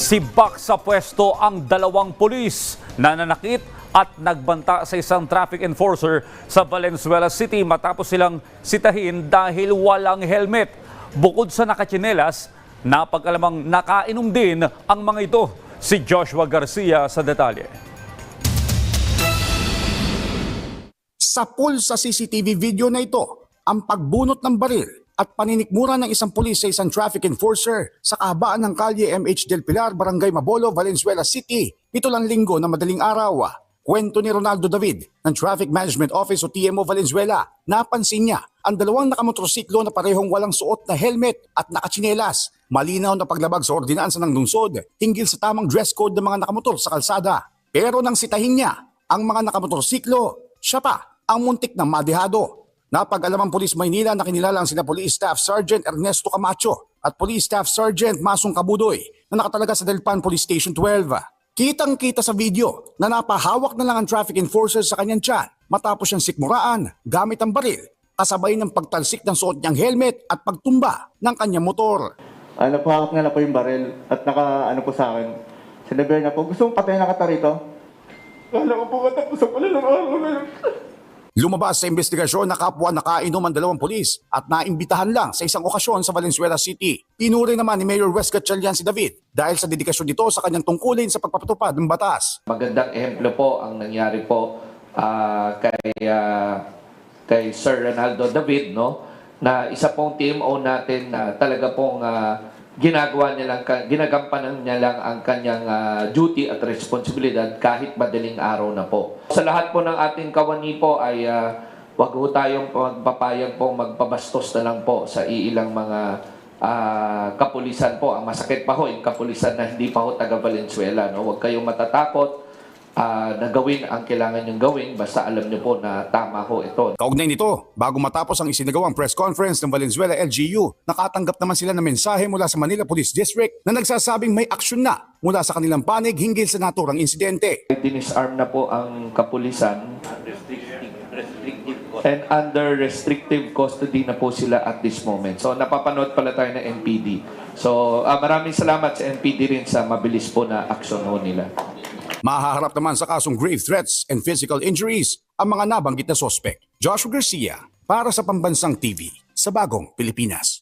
Sibak sa pwesto ang dalawang pulis na nanakit at nagbanta sa isang traffic enforcer sa Valenzuela City matapos silang sitahin dahil walang helmet. Bukod sa nakatsinelas, napag-alamang nakainom din ang mga ito. Si Joshua Garcia sa detalye. Sa pool sa CCTV video na ito, ang pagbunot ng baril at paninikmura ng isang pulis sa isang traffic enforcer sa kahabaan ng kalye MH Del Pilar, Barangay Mabolo, Valenzuela City. Ito lang linggo na madaling araw. Kwento ni Ronaldo David ng Traffic Management Office o TMO Valenzuela. Napansin niya ang dalawang nakamotorsiklo na parehong walang suot na helmet at nakatsinelas. Malinaw na paglabag sa ordinansa ng lungsod hinggil sa tamang dress code ng mga nakamotor sa kalsada. Pero nang sitahin niya ang mga nakamotorsiklo, siya pa ang muntik ng madehado. Napag-alam ang Police Maynila na kinilala ang sina Police Staff Sergeant Ernesto Camacho at Police Staff Sergeant Masong Kabudoy na nakatalaga sa Delpan Police Station 12. Kitang-kita sa video na napahawak na lang ang traffic enforcer sa kanyang tiyan matapos siyang sikmuraan gamit ang baril kasabay ng pagtalsik ng suot niyang helmet at pagtumba ng kanyang motor. Ano po, hawak na lang po yung baril at naka, ano po sa akin. Sinabi niya po, gusto mong patayin na kita rito? Kala ko po katapusan pala ng araw na yun. Lumabas sa investigasyon na kapwa nakainom ang dalawang pulis at naimbitahan lang sa isang okasyon sa Valenzuela City. Pinuri naman ni Mayor Wes Gatchalian si David dahil sa dedikasyon nito sa kanyang tungkulin sa pagpapatupad ng batas. Magandang ehemplo po ang nangyari po ah, kay ah, kay Sir Ronaldo David no na isa pong TMO natin na talaga pong ah, ginagawa niya lang ginagampanan niya lang ang kanyang ah, duty at responsibilidad kahit madaling araw na po. Sa lahat po ng ating kawani po ay ah, wag ho tayong magpapayag po magpabastos na lang po sa iilang mga ah, kapulisan po. Ang masakit pa ho, yung kapulisan na hindi pa ho taga Valenzuela. No? Huwag kayong matatakot ah, na gawin ang kailangan yung gawin basta alam niyo po na tama ho ito. Kaugnay nito, bago matapos ang isinagawang press conference ng Valenzuela LGU, nakatanggap naman sila ng mensahe mula sa Manila Police District na nagsasabing may aksyon na mula sa kanilang panig hinggil sa naturang insidente. Dinisarm na po ang kapulisan and under restrictive custody na po sila at this moment. So napapanood pala tayo ng NPD. So ah, maraming salamat sa NPD rin sa mabilis po na aksyon ho nila. Mahaharap naman sa kasong grave threats and physical injuries ang mga nabanggit na sospek. Joshua Garcia para sa Pambansang TV sa Bagong Pilipinas.